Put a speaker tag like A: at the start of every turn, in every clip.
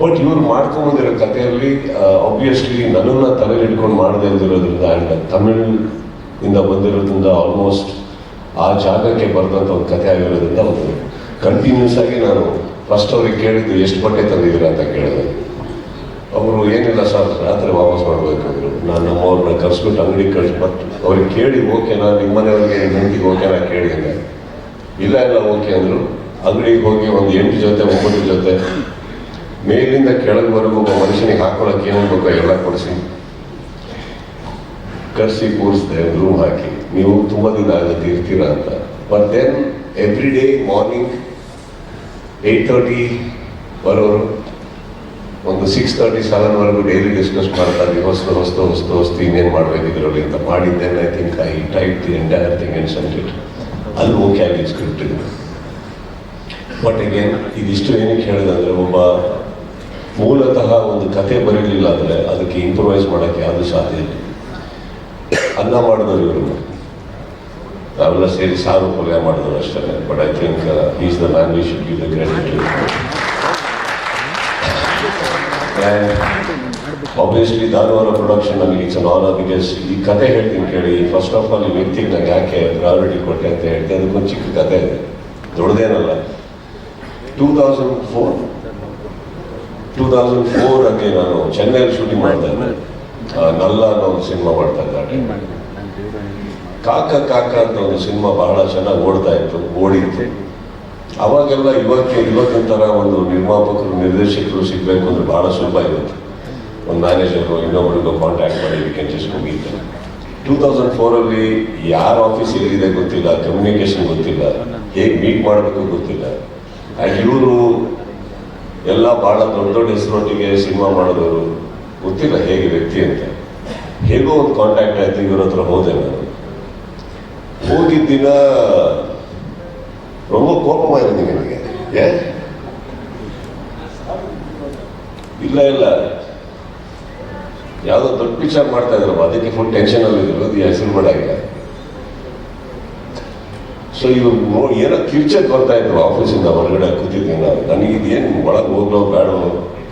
A: But ಇವ್ರು ಮಾಡ್ಕೊಂಬಂದಿರೋ ಕಥೆಯಲ್ಲಿ obviously ನನ್ನನ್ನು ತಲೆಯಲ್ಲಿ ಇಟ್ಕೊಂಡು ಮಾಡದೇ ಇಲ್ದಿರೋದ್ರಿಂದ ಆ್ಯಂಡ್ ತಮಿಳ್ ಇಂದ ಬಂದಿರೋದ್ರಿಂದ ಆಲ್ಮೋಸ್ಟ್ ಆ ಜಾಗಕ್ಕೆ ಬರೆದಂಥ ಒಂದು ಕಥೆ ಆಗಿರೋದ್ರಿಂದ ಒಂದು ಕಂಟಿನ್ಯೂಸ್ ಆಗಿ ನಾನು ಫಸ್ಟ್ ಅವ್ರಿಗೆ ಕೇಳಿದ್ದು, ಎಷ್ಟು ಬಟ್ಟೆ ತಂದಿದ್ದೀರಾ? ಅಂತ ಕೇಳಿದೆ. ಅವರು, ಏನಿಲ್ಲ ಸರ್, ರಾತ್ರಿ ವಾಪಸ್ ಮಾಡಬೇಕು ಅಂದರು. ನಾನು ನಮ್ಮವ್ರನ್ನ ಕರ್ಸ್ಬಿಟ್ಟು ಅಂಗಡಿ ಕಳಿಸಿ, ಬಟ್ ಅವ್ರಿಗೆ ಕೇಳಿ ಓಕೆನಾ ನಿಮ್ಮ ಮನೆಯವ್ರಿಗೆ ಹೆಂಡತಿಗೆ ಓಕೆನಾ ಕೇಳಿದೆ ಇಲ್ಲ ಇಲ್ಲ, ಓಕೆ ಅಂದರು. ಅಂಗಡಿಗೆ ಹೋಗಿ ಒಂದು ಎಂಟು ಜೊತೆ, ಒಂಬತ್ತು ಜೊತೆ ಮೇಲಿಂದ ಬರುವ ಒಬ್ಬ ಮನುಷ್ಯನಿಗೆ ಹಾಕೊಳ್ಳೋಕೆ ಏನೇನು ಬೇಕೋ ಎಲ್ಲ ಕೊಡಿಸಿ. ಕರ್ಸಿ ಕೂರಿಸ್ದೆ ರೂಮ್ ಹಾಕಿ. ನೀವು ತುಂಬ ದಿನ ಆಗುತ್ತೆ ಇರ್ತೀರಾ ಅಂತ. But then every day morning eight thirty ಬರೋರು ಒಂದು ಸಿಕ್ಸ್ ತರ್ಟಿ ಸೆವೆನ್ವರೆಗೂ ಡೈಲಿ ಡಿಸ್ಕಸ್ ಮಾಡ್ತಾರೆ ಹೊಸ್ತು ಹೊಸ್ತು ಹೊಸ್ತು ಹೊಸ್ತು ಇನ್ನೇನು ಮಾಡಬೇಕು ಇದರಲ್ಲಿ ಅಂತ ಮಾಡಿದ್ದೇನೆ I think I type the entire thing in sent it ಅಲ್ಲಿ ಓಕೆ ಆಗಿ ಸ್ಕ್ರಿಪ್ಟ್ ಇದೆ ಬಟ್ ಅಗೇನ್ ಇದಿಷ್ಟು ಏನಕ್ಕೆ ಹೇಳಿದಂದ್ರೆ ಒಬ್ಬ ಮೂಲತಃ ಒಂದು ಕತೆ ಬರೀಲಿಲ್ಲ ಅಂದರೆ ಅದಕ್ಕೆ ಇಂಪ್ರೊವೈಸ್ ಮಾಡೋಕ್ಕೆ ಯಾವುದು ಸಾಧ್ಯ ಇಲ್ಲ. ಅನ್ನ ಮಾಡಿದವರು ಇವರು. ನಾವೆಲ್ಲ ಸೇರಿ ಸಾರು ಪಲ್ಯ ಮಾಡಿದ್ರು ಅಷ್ಟೇ but I think is the language should give the credit obviously Dharwad production ನನಗೆ ಇಟ್ಸ್ ಅನ್ ಆನರ್ ಬಿಕಾಸ್ ಈ ಕತೆ ಹೇಳ್ತೀನಿ ಕೇಳಿ ಫಸ್ಟ್ ಆಫ್ ಆಲ್ ಈ ವ್ಯಕ್ತಿಗೆ ನಂಗೆ ಯಾಕೆ ಪ್ರಾಯೋರಿಟಿ ಕೊಟ್ಟೆ ಅಂತ ಹೇಳ್ತೀನಿ ಅದಕ್ಕೊಂದು ಚಿಕ್ಕ ಕತೆ. ಇದೆ ದೊಡ್ಡದೇನಲ್ಲ. Two thousand four two thousand ನಾನು ಚೆನ್ನೈಯಲ್ಲಿ ಶೂಟಿಂಗ್ ಮಾಡ್ತಾ ಇದ್ದೆ ನಲ್ಲ ಅನ್ನೋ ಒಂದು ಸಿನಿಮಾ ಮಾಡ್ತಾ ಇದ್ದೆ. ಕಾಕ ಕಾಕ ಅಂತ ಒಂದು ಸಿನಿಮಾ ಬಹಳ ಚೆನ್ನಾಗಿ ಓಡ್ತಾ ಇತ್ತು ಓಡಿತ್ತು. ಅವಾಗೆಲ್ಲ ಇವಕ್ಕೆ ಇವತ್ತಿನ ಥರ ಒಂದು ನಿರ್ಮಾಪಕರು ನಿರ್ದೇಶಕರು ಸಿಗಬೇಕು ಅಂದ್ರೆ ಬಹಳ ಸುಲಭ ಇರುತ್ತೆ. ಒಂದು ಮ್ಯಾನೇಜರು ಇನ್ನೊಬ್ಬರಿಗೂ ಕಾಂಟ್ಯಾಕ್ಟ್ ಮಾಡಿ ವಿ ಕ್ಯಾನ್ ಜಸ್ಟ್ ಮುಗೀತು ಟೂ ತೌಸಂಡ್ ಫೋರಲ್ಲಿ ಯಾರ ಆಫೀಸ್ ಎಲ್ಲಿದೆ ಗೊತ್ತಿಲ್ಲ ಕಮ್ಯುನಿಕೇಶನ್ ಗೊತ್ತಿಲ್ಲ ಹೇಗೆ ಮೀಟ್ ಮಾಡಬೇಕು ಗೊತ್ತಿಲ್ಲ. ಆ್ಯಂಡ್ ಇವರು ಎಲ್ಲ ಭಾಳ ದೊಡ್ಡ ದೊಡ್ಡ ಹೆಸರೊಟ್ಟಿಗೆ ಸಿನಿಮಾ ಮಾಡಿದವರು ಗೊತ್ತಿಲ್ಲ ಹೇಗೆ ವ್ಯಕ್ತಿ ಅಂತ. ಹೇಗೋ ಒಂದು ಕಾಂಟ್ಯಾಕ್ಟ್ ಆಯಿತು, ಇವ್ರ ಹತ್ರ ಹೋದೆ ನಾನು. ಹೋಗಿದ್ದ ದಿನ ಕೋಪ ಮಾಡಿದ್ದೀನಿ ನನಗೆ. ಏ? ಇಲ್ಲ ಇಲ್ಲ. ಯಾವುದೋ ದೊಡ್ಡ ಪಿಚ್ಚರ್ ಮಾಡ್ತಾ ಇದ್ರಪ್ಪ, ಅದಕ್ಕೆ ಫುಲ್ ಟೆನ್ಷನ್ ಅಲ್ಲಿ ಇರೋದು ಹೆಸರು ಮಾಡಾಗಿಲ್ಲ ಸೊ ಇದು ಏನೋ ಕಿರ್ಚಕ್ ಬರ್ತಾ ಇದ್ರು ಆಫೀಸಿಂದ ಹೊರಗಡೆ ಕೂತಿದ್ದೀನಿ ನಾನು ನನಗೆ ಇದೇನು ಒಳಗೆ ಹೋಗ್ಲೋ ಬೇಡೋ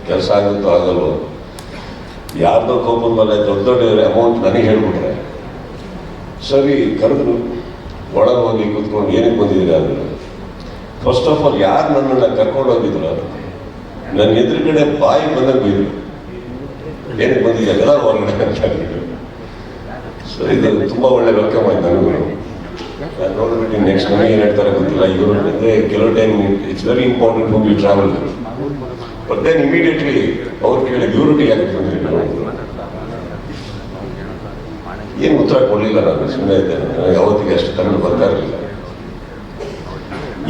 A: ಕೆಲಸ ಆಗುತ್ತೋ ಆಗಲ್ವೋ? ಯಾರ್ದೋ ಕೋಪದ ಮೇಲೆ ದೊಡ್ಡ ದೊಡ್ಡ ಅಮೌಂಟ್ ನನಗೆ ಹೇಳ್ಬಿಟ್ರೆ. ಸರಿ, ಕರೆದ್ರು. ಒಳಗೆ ಹೋಗಿ ಕೂತ್ಕೊಂಡು ಏನಕ್ಕೆ ಬಂದಿದ್ದೀರಾ ಅಂದ್ರೆ. ಫಸ್ಟ್ ಆಫ್ ಆಲ್ ಯಾರು ನನ್ನನ್ನು ಕರ್ಕೊಂಡು ಹೋಗಿದ್ರು? ನನ್ನ ಎದುರುಗಡೆ ಬಾಯಿ ಬಂದಾಗ ಬೈದ್ರು ಏನಕ್ಕೆ ಬಂದಿದ್ರು ಹೊರಗಡೆ ಅಂತ ಹೇಳಿದ್ರು. ಸೊ ಇದು ತುಂಬ ಒಳ್ಳೆ ವೆಲ್ಕಮ್ ಆಯ್ತು ನನಗೂ. ನಾನು ನೋಡ್ಬಿಟ್ಟು ನೆಕ್ಸ್ಟ್ ನನಗೆ ಏನು ಹೇಳ್ತಾರೆ ಗೊತ್ತಿಲ್ಲ. ಇವರು ಮತ್ತೆ ಕೆಲವು ಟೈಮ್ ಇಟ್ಸ್ ವೆರಿ ಇಂಪಾರ್ಟೆಂಟ್ ಹೋಗಿ ಟ್ರಾವೆಲ್ ಬಟ್ ದೆನ್ ಇಮಿಡಿಯೇಟ್ಲಿ ಅವ್ರು ಕೇಳಿದ ಯೂರಿಟಿ ಆಗುತ್ತೆ ನಾವು ಏನು ಉತ್ತರ ಕೊಡಲಿಲ್ಲ ನಾನು ಸುಮ್ಮನೆ ಇದ್ದೇನೆ ನನಗೆ ಅವತ್ತಿಗೆ ಅಷ್ಟು ಕನ್ನಡ ಬರ್ತಾ ಇರಲಿಲ್ಲ.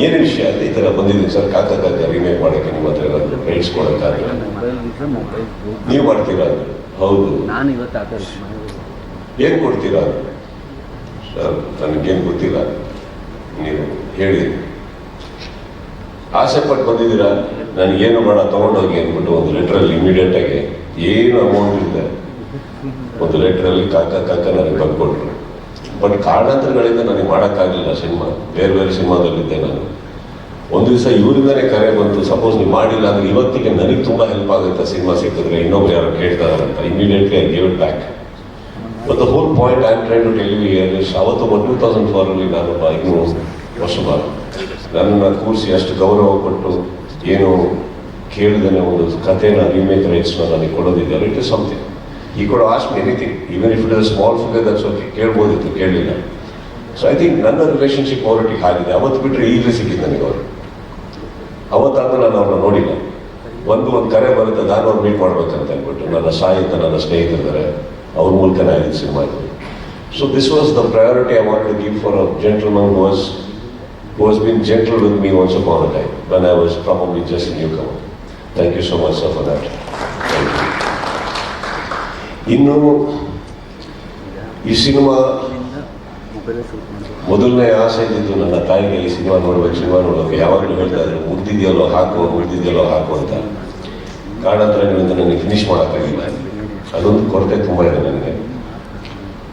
A: ಏನು ವಿಷಯ? ಅಲ್ಲಿ ಈ ಥರ ಬಂದಿದ್ದೀನಿ ಸರ್. ಕಾಕ ಕಾಕ ರಿಮೇಕ್ ಮಾಡೋಕ್ಕೆ ನಿಮ್ಮ ಹತ್ರ ಏನಾದ್ರು ರೈಟ್ಸ್ ಕೊಡೋಕ್ಕಾಗಲ್ಲ ನೀವು ಮಾಡ್ತೀರಾ? ಅಂದ್ರು. ಹೌದು.
B: ನಾನು ಇವತ್ತು ಅದೇ
A: ಏನು ಕೊಡ್ತೀರಾ? ಅಂದ್ರು. ನನಗೇನು ಗೊತ್ತಿಲ್ಲ. ನೀವು ಹೇಳಿ. ಆಸೆ ಪಟ್ಟು ಬಂದಿದ್ದೀರಾ? ನನಗೇನು ಬೇಡ, ತೊಗೊಂಡೋಗಿ ಅಂದ್ಬಿಟ್ಟು ಒಂದು ಲೆಟ್ರಲ್ಲಿ ಇಮಿಡಿಯೇಟಾಗಿ ಏನು ಅಮೌಂಟ್ ಇದೆ? ಒಂದು ಲೆಟ್ರಲ್ಲಿ ಕಾಕ ಕಾಕ ನನಗೆ ಬಂದ್ಕೊಟ್ರು. ಬಟ್ ಕಾರಣಾಂತರಗಳಿಂದ ನನಗೆ ಮಾಡೋಕ್ಕಾಗಲಿಲ್ಲ ಸಿನಿಮಾ. ಬೇರೆ ಬೇರೆ ಸಿನಿಮಾದಲ್ಲಿದ್ದೆ ನಾನು. ಒಂದು ದಿವಸ ಇವರಿಂದನೇ ಕರೆ ಬಂತು. ಸಪೋಸ್ ನೀವು ಮಾಡಿಲ್ಲ ಅಂದ್ರೆ ಇವತ್ತಿಗೆ ನನಗೆ ತುಂಬ ಹೆಲ್ಪ್ ಆಗುತ್ತೆ ಸಿನಿಮಾ ಸಿಕ್ಕಿದ್ರೆ. ಇನ್ನೊಬ್ರು ಯಾರು ಕೇಳ್ತಾರಂತ immediately I give it back but the whole point I am try to tell you year ಅವತ್ತು ಟೂ ತೌಸಂಡ್ ಫೋರಲ್ಲಿ ನಾನೊಬ್ಬ ಇನ್ನೂ ವರ್ಷ ನನ್ನನ್ನು ಕೂರಿಸಿ ಅಷ್ಟು ಗೌರವ ಕೊಟ್ಟು ಏನು ಕೇಳಿದೇನೆ ಒಂದು ಕಥೆನ ರೀಮೇಕ್ ರೈಟ್ಸ್ನ ನನಗೆ ಕೊಡೋದಿದ್ದಾರೆ ಇಟ್ ಇಸ್ ಸಮಥಿಂಗ್ ಈ ಕೂಡ asked anything even if it is small figure that's okay ಕೇಳ್ಬೋದಿತ್ತು ಕೇಳಲಿಲ್ಲ ಸೊ ಐ ಥಿಂಕ್ ನನ್ನ ರಿಲೇಷನ್ಶಿಪ್ ಅವರೊಟ್ಟಿಗೆ ಆಗಿದೆ. ಅವತ್ತು ಬಿಟ್ಟರೆ ಈಗಲೇ ಸಿಕ್ಕಿದ್ದು ನನಗೆ ಅವರು. ಅವತ್ತಾದ್ರೂ ನಾನು ಅವ್ರನ್ನ ನೋಡಿಲ್ಲ. ಒಂದು ಒಂದು ಕರೆ ಬರುತ್ತೆ, ನಾನು ಅವ್ರು ಮೀಟ್ ಮಾಡ್ಬೇಕಂತ ಅಂದ್ಬಿಟ್ಟು ನನ್ನ ಅಂತ ನನ್ನ ಸ್ನೇಹಿತರಿದ್ದಾರೆ. ಅವ್ರ ಮೂಲಕನೇ ಆಗಿದ್ದು ಸಿನಿಮಾ ಇದು so this was the priority I want to give for a gentleman was who has been gentle with me once upon a time when I was probably just a newcomer. Thank you so much, sir, for that. ಇನ್ನು ಈ cinema ಮೊದಲನೇ ಆಸೆ ಇದ್ದಿದ್ದು ನನ್ನ ತಾಯಿಗೆ ಈ cinema ನೋಡ್ಬೇಕು cinema ನೋಡ್ಬೇಕು. ಯಾವಾಗಲೂ ಹೇಳ್ತಾ ಇದ್ರು ಮುಗ್ದಿದೆಯಲ್ಲೋ ಹಾಕು ಮುಗ್ದಿದೆಯಲ್ಲೋ ಹಾಕು ಅಂತ. ಕಾರಣಾಂತರಗಳಿಂದ ನನಗೆ ಫಿನಿಶ್ ಮಾಡೋಕ್ಕಾಗಿಲ್ಲ. ಅದೊಂದು ಕೊರತೆ ತುಂಬ ಇದೆ ನನಗೆ.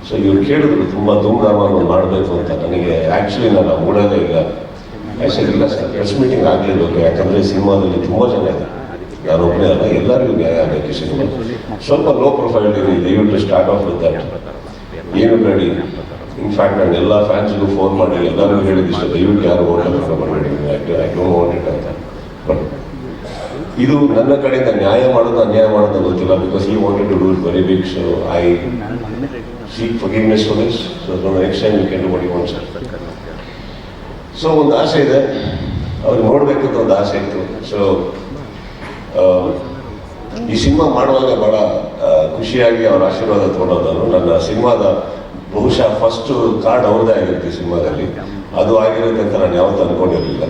A: ಸೊ ಇವ್ರು ಕೇಳಿದ್ರು, ತುಂಬ ಧೂಮ್ಧಾಮವನ್ನು ಮಾಡಬೇಕು ಅಂತ. ನನಗೆ ಆ್ಯಕ್ಚುಲಿ ನಾನು ಓಡೋದೇ ಇಲ್ಲ ಆ್ಯಕ್ಚುಲಿ ಇಲ್ಲ ಸರ್ ಪ್ರೆಸ್ ಮೀಟಿಂಗ್ ಆಗಲಿಲ್ಲ ಯಾಕಂದರೆ ಸಿನಿಮಾದಲ್ಲಿ ತುಂಬ ಜನ ಇದೆ ನಾನೊಬ್ಬನೇ ಅಲ್ಲ, ಎಲ್ಲರಿಗೂ ನ್ಯಾಯ ಆಗಬೇಕು ಸಿನಿಮಾ. ಸ್ವಲ್ಪ ಲೋ ಪ್ರೊಫೈಲ್ ಇದೆ ದಯವಿಟ್ಟು ಸ್ಟಾರ್ಟ್ ಆಫ್ ವಿತ್ ದಟ್ ಏನು ಬೇಡಿ. ಇನ್ಫ್ಯಾಕ್ಟ್ ನಾನು ಎಲ್ಲ ಫ್ಯಾನ್ಸ್ಗೂ ಫೋನ್ ಮಾಡಿ, ಎಲ್ಲರಿಗೂ ಹೇಳಿದಿಷ್ಟು ದಯವಿಟ್ಟು ಯಾರು ಹಾಕೋಣ ಮಾಡಬೇಡಿ ಐ ಡೋಂಟ್ ವಾಂಟ್ ಇಟ್ ಅಂತ. ಬಟ್ ಇದು ನನ್ನ ಕಡೆಯಿಂದ ನ್ಯಾಯ ಮಾಡೋದು ಅನ್ಯಾಯ ಮಾಡೋದು ಗೊತ್ತಿಲ್ಲ ಬಿಕಾಸ್ ಈ wanted to do it very big so I seek forgiveness for this so next time you can do what one sir so ಒಂದು ಆಸೆ ಇದೆ. ಅವ್ರು ನೋಡಬೇಕು ಅಂತ ಒಂದು ಆಸೆ ಇತ್ತು. ಸೊ ಈ ಸಿನಿಮಾ ಮಾಡುವಾಗ ಭಾಳ ಖುಷಿಯಾಗಿ ಅವರ ಆಶೀರ್ವಾದ ತೊಗೊಂಡೋದು ನಾನು. ನನ್ನ ಸಿನಿಮಾದ ಬಹುಶಃ ಫಸ್ಟ್ ಕಾರ್ಡ್ ಅವ್ರದ್ದೇ ಆಗಿರುತ್ತೆ ಸಿನಿಮಾದಲ್ಲಿ. ಅದು ಆಗಿರುತ್ತೆ ಅಂತ ನಾನು ಯಾವತ್ತೂ ಅನ್ಕೊಂಡಿರಲಿಲ್ಲ.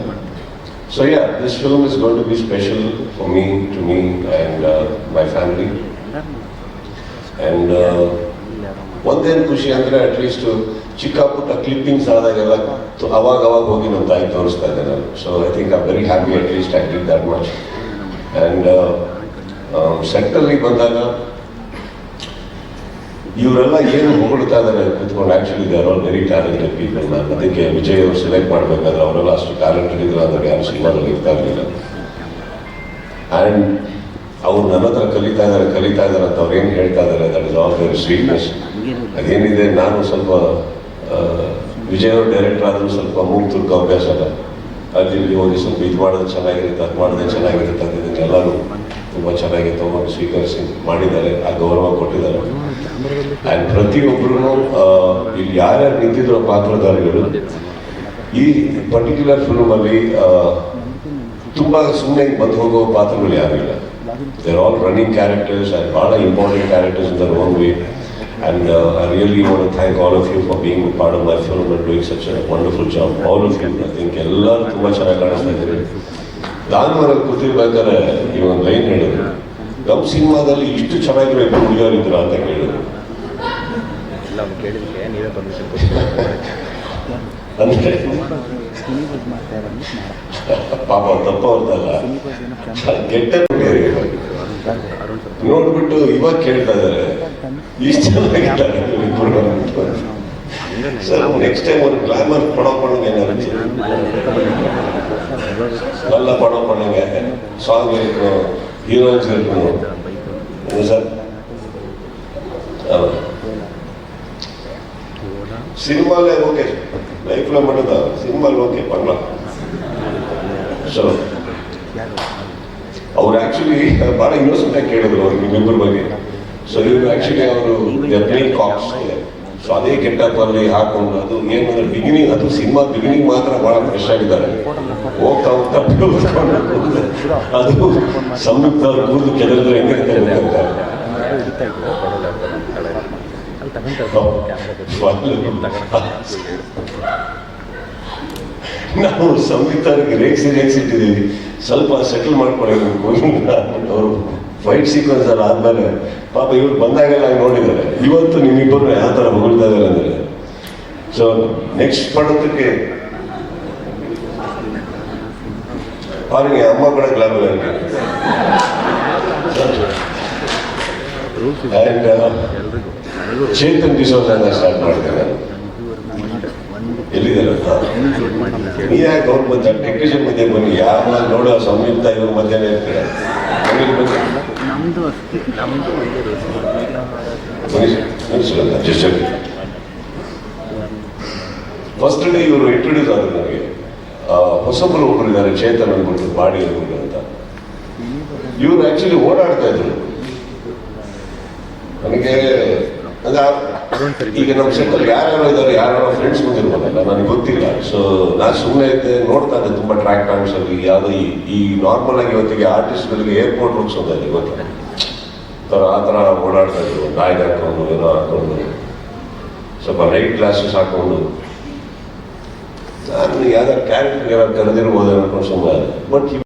A: So yeah this film is gonna be special for me to me and my family and ಒಂದೇನು ಖುಷಿ ಅಂದರೆ ಅಟ್ಲೀಸ್ಟ್ ಚಿಕ್ಕ ಪುಟ್ಟ ಕ್ಲಿಪ್ಪಿಂಗ್ಸ್ ಆದಾಗೆಲ್ಲ ತು- ಅವಾಗ ಅವಾಗ ಹೋಗಿ ನಮ್ಮ ತಾಯಿ ತೋರಿಸ್ತಾ ಇದ್ದೆ ನಾನು so I think I very happy at least I did that much and ಸೆಟ್ಟಲ್ಲಿ ಬಂದಾಗ ಇವರೆಲ್ಲ ಏನು ಹೊಗಳ್ತಾ ಇದ್ದಾರೆ ಕುತ್ಕೊಂಡು? Actually they are very talented people ನಾನು ಅದಕ್ಕೆ ವಿಜಯ್ ಅವರು ಸೆಲೆಕ್ಟ್ ಮಾಡಬೇಕಾದ್ರೆ ಅವರೆಲ್ಲ ಅಷ್ಟು ಟ್ಯಾಲೆಂಟೆಡ್ ಇದ್ರು ಅಂದ್ರೆ ಯಾರು ಸಿನಿಮಾದಲ್ಲಿ ಇರ್ತಾ ಇರಲಿಲ್ಲ. ಆ್ಯಂಡ್ ಅವ್ರು ನನ್ನ ಹತ್ರ ಕಲಿತಾ ಇದ್ದಾರೆ ಕಲಿತಾ ಇದ್ದಾರೆ ಅಂತ ಅವ್ರು ಏನು ಹೇಳ್ತಾ ಇದ್ದಾರೆ that is all very sweetness ಅದೇನಿದೆ, ನಾನು ಸ್ವಲ್ಪ ವಿಜಯ್ ಅವರು ಡೈರೆಕ್ಟರ್ ಆದರೂ ಸ್ವಲ್ಪ ಮೂಗು ತುರ್ಕ ಅಭ್ಯಾಸ ಅಲ್ಲ. ಅಲ್ಲಿ ಹೋಗಿ ಸ್ವಲ್ಪ ಇದು ಮಾಡೋದು ಚೆನ್ನಾಗಿರುತ್ತೆ, ಅದು ಮಾಡೋದೇ ಚೆನ್ನಾಗಿರುತ್ತೆ ಅಂತ ಇದನ್ನ ಎಲ್ಲರೂ ತುಂಬ ಚೆನ್ನಾಗಿ ತಗೊಂಡು ಸ್ವೀಕರಿಸಿ ಮಾಡಿದ್ದಾರೆ, ಆ ಗೌರವ ಕೊಟ್ಟಿದ್ದಾರೆ. ಆ್ಯಂಡ್ ಪ್ರತಿಯೊಬ್ಬರು ಇಲ್ಲಿ ಯಾರ್ಯಾರು ನಿಂತಿದ್ರು ಪಾತ್ರಧಾರಿಗಳು, ಈ ಪರ್ಟಿಕ್ಯುಲರ್ ಫಿಲ್ಮಲ್ಲಿ ತುಂಬ ಸುಮ್ಮನೆ ಬಂದು ಹೋಗೋ ಪಾತ್ರಗಳು ಯಾರು ಇಲ್ಲ. There all running characters and ಭಾಳ important characters in their way and I really want thank all of you for being part of my film and doing such wonderful job all of you I think ಎಲ್ಲರೂ ತುಂಬ ಚೆನ್ನಾಗಿ ಕಾಣಿಸ್ತಾ ಇದ್ದೀರಿ. ದಾನವರಲ್ಲಿ ಕೂತಿರ್ಬೇಕಾದ್ರೆ ಈ ಒಂದು line ಹೇಳಿದ್ರು. ನಮ್ಮ ಸಿನಿಮಾದಲ್ಲಿ ಇಷ್ಟು ಚೆನ್ನಾಗಿರೋ ಇಬ್ಬರು ಹುಡುಗಿಯರಿದ್ರು ಅಂತ ಕೇಳಿದ್ರು. ಅಂದ್ರೆ ಪಾಪ ತಪ್ಪ ಅವ್ರದ್ದಲ್ಲ ಗೆಟ್ಟ ನೋಡ್ಬಿಟ್ಟು ಇವಾಗ ಕೇಳ್ತಾ ಇದಾರೆ. ಇಷ್ಟು ಚೆನ್ನಾಗಿದ್ದಾರೆ ಸರ್ ನೆಕ್ಸ್ಟ್ ಟೈಮ್ ಒಂದು ಗ್ಲಾಮರ್ ಪಡೋ ಪಡಂಗೆ ಏನಾಗುತ್ತೆ நல்ல படம் பண்ணுங்க சாங் இருக்கும் ஹீரோயின்ஸ் இருக்கணும் சார் சினிமாவில் ஓகே லைஃப்பில் மட்டும்தான் சினிமாவில் ஓகே பண்ணலாம் ஸோ ಅವ್ರು ಆ್ಯಕ್ಚುಲಿ ಭಾಳ ಇನ್ನೋಸೆಂಟಾಗಿ ಕೇಳಿದ್ರು ಅವ್ರಿಗೆ ಮೆಂಬರ್ ಬಗ್ಗೆ ಸೊ ಇವರು ಆ್ಯಕ್ಚುಲಿ ಅವರು ಕಾಕ್ಸ್ ಸೊ ಅದೇ ಗೆಟಪ್ ಅಲ್ಲಿ ಹಾಕೊಂಡು ಅದು ಏನಂದ್ರೆ ಬಿಗಿನಿಂಗ್ ಅದು ಸಿನಿಮಾ ಬಿಗಿನಿಂಗ್ ಮಾತ್ರ ಭಾಳ ಫ್ರೆಶ್ ಆಗಿದ್ದಾರೆ. ಹೋಗ್ತಾ ಹೋಗ್ತಾ ಅದು ಸಂಯುಕ್ತ ಕೂದಲು ಕೆದರಿದ್ರೆ ಹೆಂಗೆ ಅಂತ ಗೊತ್ತಾಗ್ತಾರೆ
B: ಹಿಡಿತಾ ಇದ್ರು ಕೊಡೋಲ್ಲ ತಳೆ ಅಲ್ಲಿ ತಗೊಂತಾರೆ ಕ್ಯಾಮ್ರಾ
A: ನಾವು ಸಂಯುಕ್ತ ರೇಸಿ ರೇಗಿಸಿ ಇಟ್ಟಿದ್ದೀವಿ. ಸ್ವಲ್ಪ ಸೆಟಲ್ ಮಾಡ್ಕೊಳ್ಬೇಕು ಅವರು ವೈಟ್ ಸೀಕ್ವೆನ್ಸ್ ಅಲ್ಲ ಆದಮೇಲೆ, ಪಾಪ ಇವ್ರು ಬಂದಾಗೆಲ್ಲ ನೋಡಿದ್ದಾರೆ. ಇವತ್ತು ನಿಮ್ಮಿಬ್ಬರು ಯಾವ ಥರ ಹೊಗಳ್ತಾ ಇದ್ದಾರೆ ಅಂದರೆ. ಸೊ ನೆಕ್ಸ್ಟ್ ಪಡೋದಕ್ಕೆ ಅವ್ರಿಗೆ ಅಮ್ಮ ಕೂಡ ಗ್ಲಾಬ್ uh, ಚೇತನ್ ಡಿಸೋಜ ಸ್ಟಾರ್ಟ್ ಮಾಡ್ತೇನೆ ಎಲ್ಲಿದ್ದಾರೆ ಟೆಕ್ನಿಷಿಯನ್ ಮಧ್ಯೆ ಬನ್ನಿ. ಯಾರನ್ನ ನೋಡೋ ಸಂಯುಕ್ತ ಇವ್ರ ಮಧ್ಯೆ ಇರ್ತಾರೆ. ಫಸ್ಟ್ ಡೇ ಇವರು ಇಂಟ್ರೊಡ್ಯೂಸ್ ಆದ್ರು ನಮಗೆ. ಹೊಸಬ್ರು ಒಬ್ರು ಇದ್ದಾರೆ, ಚೇತನ್ ಅನ್ಬಿಟ್ಟು ಬಾಡಿ ಅನ್ಬಿಟ್ಟು ಅಂತ. ಇವ್ರು ಆಕ್ಚುಲಿ ಓಡಾಡ್ತಾ ಇದ್ರು. ನನಗೆ ಅಂದ್ರೆ ಆ- ಈಗ ನಮ್ಮ ಸೆಟ್ಟಲ್ಲಿ ಯಾರ್ಯಾರು ಇದ್ದಾರೆ, ಯಾರ್ಯಾರೋ ಫ್ರೆಂಡ್ಸ್ ಬಂದಿರ್ಬೋದಲ್ಲ ನನಗೆ ಗೊತ್ತಿಲ್ಲ. ಸೊ ನಾನು ಸುಮ್ಮನೆ ಇದ್ದೆ, ನೋಡ್ತಾ ಇದ್ದೆ ತುಂಬ ಟ್ರ್ಯಾಕ್ ಟೈಮ್ಸ್ ಅಲ್ಲಿ, ಯಾವುದೋ ಈ ನಾರ್ಮಲ್ ಆಗಿ ಇವತ್ತಿಗೆ ಆರ್ಟಿಸ್ಟ್ಗಳಿಗೆ ಏರ್ಪೋರ್ಟ್ ಹೋಗ್ಸೋದಲ್ಲಿ ಇವತ್ತು. ಥರ ಆ ಥರ ಓಡಾಡ್ತಾ ಇದ್ರು ಬ್ಯಾಗ್ ಹಾಕೊಂಡು, ಏನೋ ಹಾಕೊಂಡು. ಸ್ವಲ್ಪ ಲೈಟ್ ಗ್ಲಾಸಸ್ ಹಾಕೊಂಡು. ನಾನು ಯಾವ್ದಾದ್ರು ಕ್ಯಾರೆಕ್ಟರ್ ಯಾರು ಕರೆದಿರ್ಬೋದು ಅನ್ಕೊಂಡು ಸುಮ್ಮನೆ ಬಟ್